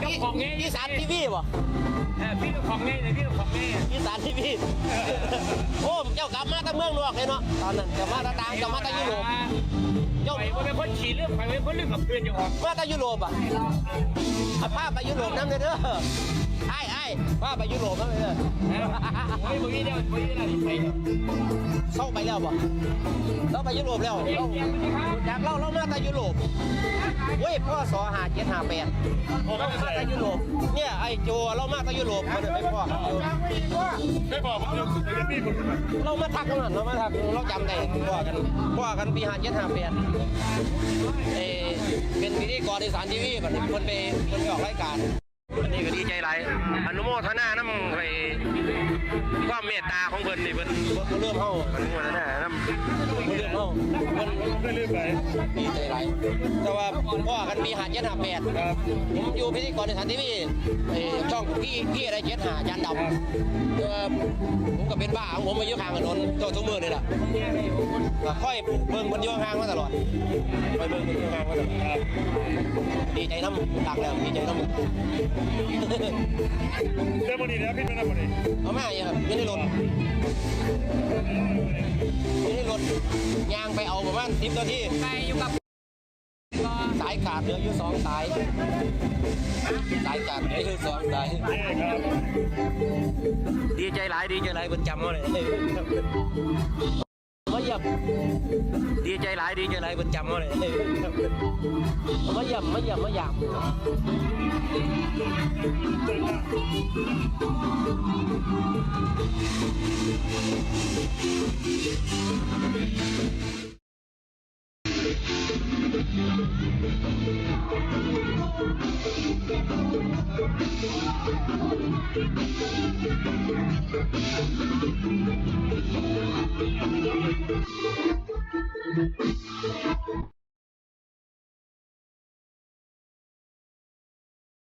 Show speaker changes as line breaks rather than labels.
เจ้าของไง
อีสานทีวีบ่
เออพี่เจ้าของไงเลยพี่เจ้าของไง
อีสานทีวีโอ้เจ้ากลับมาตั้งเมืองนอกเลยเนาะตอนนั้นกลับมาตั้งต่างกลับมาตั้งยุโรป เจ้า
ไปว่าเป็นคนขี่เรื่องไปเป็นคนเรื่องกับเพื่อนอยู่ออก
มาตั้งยุโรปอะเอาพาไปยุโรปน้ำเลยเด้อไอ้ไอ้พาไปยุโรปน้ำเลยเด้อ
โอ้ยบ่มีเดียวบ่มีเดียวไป
เข้าไปแล้วบ่เราไปยุโรปแล้วเราอยากเล่าเรามาตั้งยุโรปเว้ยพ่อสอหาเจ็ดหาแปดเรามาตั้งยุโรปเนี่ยไอ้โจเรามาตั้งยุโรปมาเดินไปพ่อกันอยู่
ไม่บอกผมยังยังมีผม
เรามาทักกันเรามาทักเราจำได้พ่อกันพ่อกันปีหาเจ็ดหาแปดเออเป็นพิธีกรในสารทีวีบัดนี้คนไปคนไปออกรายการอันนี้ก็ดีใจหลายอนุโมทนาน้ำไป ความเมตตาของเพิ่นนี่เพิ่นเพิ่นเริ่มเฮาอนุโมทนาน้ำเพิ่นเริ่มเฮาเพิ่น
เรื่อยไป
ดีใจหลายแต่ว่าพ่อกันปีหาเจ็ดหาแปด
ครับ
ผมอยู่พิธีกรในสถานทีวีเอ่ช่องพี่พี่อะไรเจ็ดหาจานดำเออผมก็เป็นบ้าของผมมาอยู่ข้างถนนตัวทุกมือนี่แหละค่อยเบิ่งมันอยู่ห่างมาตลอดค่อยเบิ่งมันอยู่ห่างมาตลอ
ครับ
ดีใจน้ำดักแล้วดีใจน้ำ
เรื่องวันนี้นะพี่เป็นอะไรบดี
เอามาอย่างครับอยังในรถอยังในรถยางไปเอาประมาณสิบนาที
ไปอยู่กับ
สายขาดเหลืออยู่สองสาย สายขาดเหลืออยู่สองสายดีใจหลายดีใจหลายเพิ่นจำเลยมาเลย lại đi trở lại bên chậm rồi này mới dầm mới dầm mới dầm Thank you. Thank you.